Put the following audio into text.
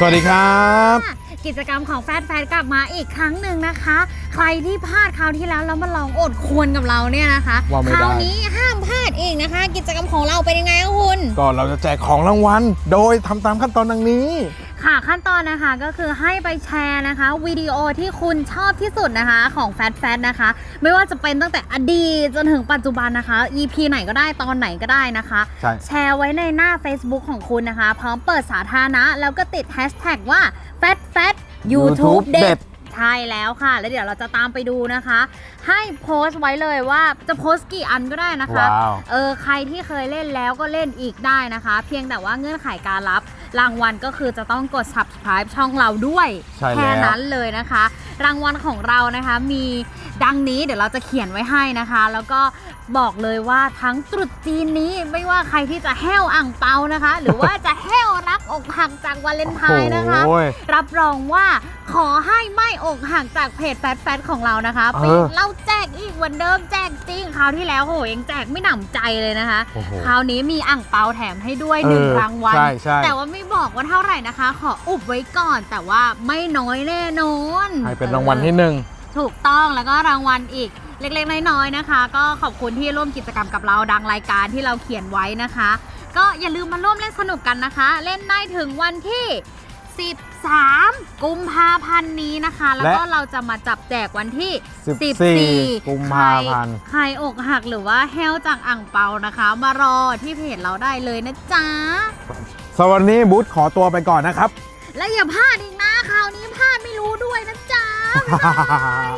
สวัสดีครับ กิจกรรมของแฟนแฟนกลับมาอีกครั้งหนึ่งนะคะ ใครที่พลาดคราวที่แล้วแล้วมาลองอดควรกับเราเนี่ยนะคะว่าไม่คได้ ราวนี้ห้ามพลาดอีกนะคะ กิจกรรมของเราเป็นยังไงคะคุณ ก็เราจะแจกของรางวัล โดยทำตามขั้นตอนดังนี้ค่ะ ขั้นตอนนะคะก็คือให้ไปแชร์นะคะวิดีโอที่คุณชอบที่สุดนะคะของแฟนแฟนนะคะ ไม่ว่าจะเป็นตั้งแต่อดีตจนถึงปัจจุบันนะคะ EP ไหนก็ได้ตอนไหนก็ได้นะคะ ใช่ แชร์ไว้ในหน้า Facebook ของคุณนะคะ พร้อมเปิดสาธารณะ แล้วก็ติดแฮชแท็กว่า f a t f a t YouTube เด็ด ใช่แล้วค่ะ แล้วเดี๋ยวเราจะตามไปดูนะคะ ให้โพสต์ไว้เลยว่าจะโพสต์กี่อันก็ได้นะคะ ว้าว เออใครที่เคยเล่นแล้วก็เล่นอีกได้นะคะ เพียงแต่ว่าเงื่อนไขการรับรางวัลก็คือจะต้องกด subscribe ช่องเราด้วยใช่แล้ว แค่นั้นเลยนะคะ รางวัลของเรานะคะมีดังนี้เดี๋ยวเราจะเขียนไว้ให้นะคะ แล้วก็บอกเลยว่าทั้งตรุษจีนนี้ไม่ว่าใครที่จะแห้วอ่างเปานะคะ หรือว่าจะแห้วรับอกหักจากวาเลนไทน์นะคะ โอ้ย รับรองว่า ขอให้ไม่อกหักจากเพจแฟดแฟดของเรานะคะเออปีเราแจกอีกเหมือนเดิมแจกจริงคราวที่แล้วโหยังแจกไม่หนำใจเลยนะคะ โอ้โหคราวนี้มีอ่างเปาแถมให้ด้วยหนึ่งเออรางวัลใช่ใช่ แต่ว่าไม่บอกว่าเท่าไหร่นะคะ ขออุบไว้ก่อนแต่ว่าไม่น้อยแน่นอนให้เป็นรางวัลที่หนึ่ง ถูกต้องแล้วก็รางวัลอีก เล็กๆน้อยๆนะคะ ก็ขอบคุณที่ร่วมกิจกรรมกับเราดังรายการที่เราเขียนไว้นะคะ ก็อย่าลืมมาร่วมเล่นสนุกกันนะคะ เล่นได้ถึงวันที่ 13 กุมภาพันธ์นี้นะคะ แล้วก็เราจะมาจับแจกวันที่14กุมภาพันธ์ ใครใครอกหักหรือว่าแห้วจากอ่างเปานะคะ มารอที่เพจเราได้เลยนะจ๊ะ สวัสดีบูธขอตัวไปก่อนนะครับ และอย่าพลาดอีกนะคราวนี้พลาดไม่รู้ด้วยนะจ๊ะ บ๊ายบาย